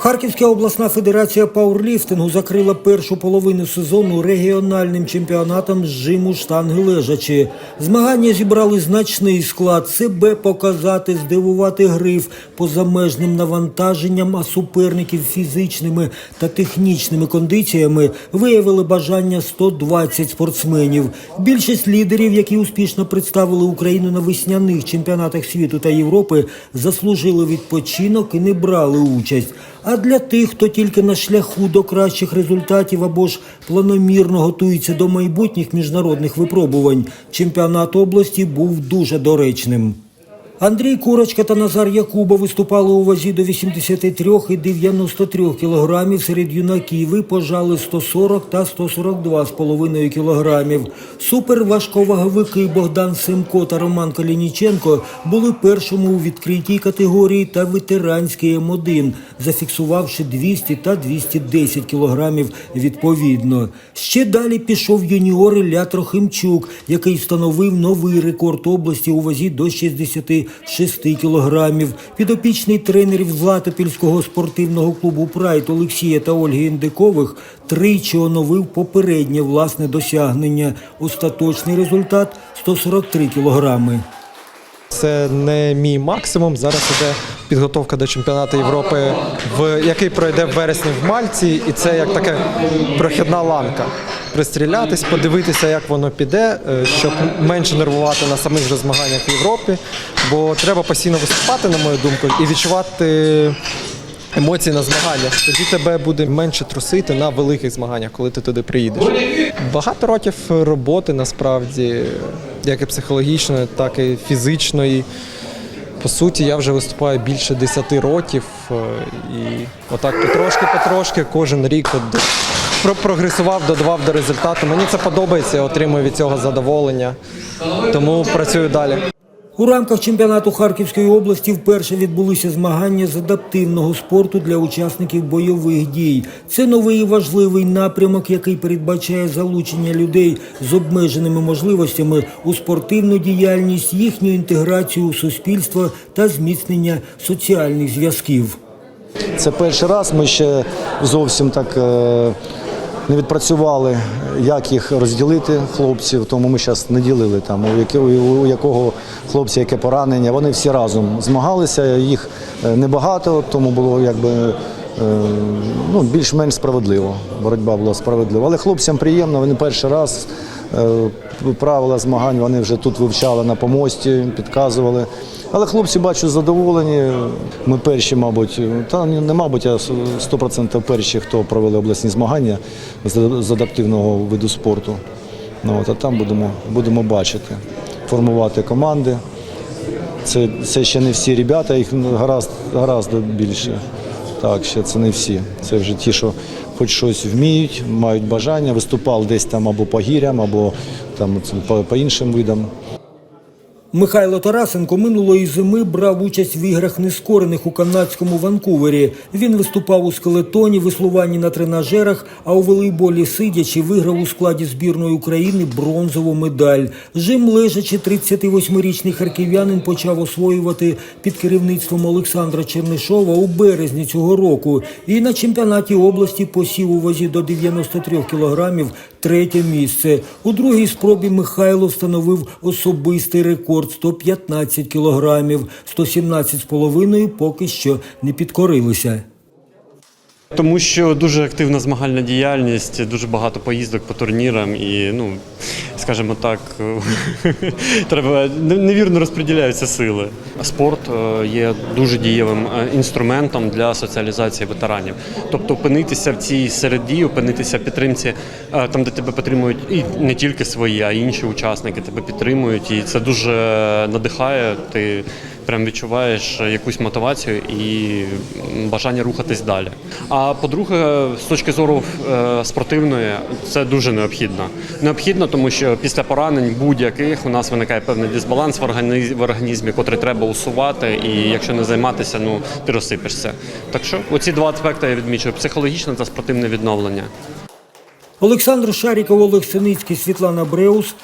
Харківська обласна федерація пауерліфтингу закрила першу половину сезону регіональним чемпіонатом з жиму штанги лежачі. Змагання зібрали значний склад себе показати, здивувати гриф позамежним навантаженням, а суперників фізичними та технічними кондиціями виявили бажання 120 спортсменів. Більшість лідерів, які успішно представили Україну на весняних чемпіонатах світу та Європи, заслужили відпочинок і не брали участь. А для тих, хто тільки на шляху до кращих результатів або ж планомірно готується до майбутніх міжнародних випробувань, чемпіонат області був дуже доречним. Андрій Курочка та Назар Якуба виступали у вазі до 83 і 93 кілограмів серед юнаків і пожали 140 та 142,5 кілограмів. Суперважковаговики Богдан Семко та Роман Калініченко були першими у відкритій категорії та ветеранській М1, зафіксувавши 200 та 210 кілограмів відповідно. Ще далі пішов юніор Ілля Трохимчук, який встановив новий рекорд області у вазі до 66 кілограмів. Підопічний тренерів Златопільського спортивного клубу Прайд Олексія та Ольги Індикових тричі оновив попереднє власне досягнення. Остаточний результат 143 кілограми. Це не мій максимум. Зараз іде підготовка до чемпіонату Європи, в який пройде в вересні в Мальці, і це як така прохідна ланка. Пристрілятись, подивитися, як воно піде, е, щоб менше нервувати на самих же змаганнях в Європі. Бо треба постійно виступати, на мою думку, і відчувати. Емоції на змаганнях, тоді тебе буде менше трусити на великих змаганнях, коли ти туди приїдеш. Багато років роботи насправді, як і психологічної, так і фізичної. По суті, я вже виступаю більше 10 років, е, і отак потрошки-потрошки кожен рік от прогресував, додавав до результату. Мені це подобається, я отримую від цього задоволення, тому працюю далі. У рамках чемпіонату Харківської області вперше відбулися змагання з адаптивного спорту для учасників бойових дій. Це новий і важливий напрямок, який передбачає залучення людей з обмеженими можливостями у спортивну діяльність, їхню інтеграцію у суспільство та зміцнення соціальних зв'язків. Це перший раз. Ми ще зовсім так е, не відпрацювали, як їх розділити хлопців. Тому ми зараз не ділили там, у якого хлопця яке поранення. Вони всі разом змагалися. Їх е, небагато, тому було якби. е, Ну, більш-менш справедливо. Боротьба була справедлива. Але хлопцям приємно, вони перший раз е, правила змагань вони вже тут вивчали на помості, підказували. Але хлопці бачу задоволені. Ми перші, мабуть, та не мабуть, а 100% перші, хто провели обласні змагання з, адаптивного виду спорту. Ну, от, а там будемо, будемо бачити, формувати команди. Це, це ще не всі ребята, їх гаразд, гаразд більше. Так, ще це не всі. Це вже ті, що хоч щось вміють, мають бажання, виступали десь там або по гірям, або там по, по іншим видам. Михайло Тарасенко минулої зими брав участь в іграх нескорених у канадському Ванкувері. Він виступав у скелетоні, веслуванні на тренажерах, а у волейболі сидячи виграв у складі збірної України бронзову медаль. Жим лежачи 38-річний харків'янин почав освоювати під керівництвом Олександра Чернишова у березні цього року. І на чемпіонаті області посів у вазі до 93 кілограмів третє місце. У другій спробі Михайло встановив особистий рекорд 115 кілограмів, 117,5 поки що не підкорилися. Тому що дуже активна змагальна діяльність, дуже багато поїздок по турнірам і, ну, скажімо так, треба невірно розподіляються сили. Спорт е, є дуже дієвим е, інструментом для соціалізації ветеранів. Тобто опинитися в цій середі, опинитися в підтримці е, там, де тебе підтримують і не тільки свої, а й інші учасники тебе підтримують. І це дуже надихає. Ти прям відчуваєш якусь мотивацію і бажання рухатись далі. А по-друге, з точки зору е, спортивної, це дуже необхідно. Необхідно, тому що після поранень будь-яких у нас виникає певний дисбаланс в організмі, котрий треба усувати, і якщо не займатися, ну ти розсипешся. Так що оці два аспекти я відмічую: психологічне та спортивне відновлення. Олександр Шаріков, Олег Синицький, Світлана Бреус.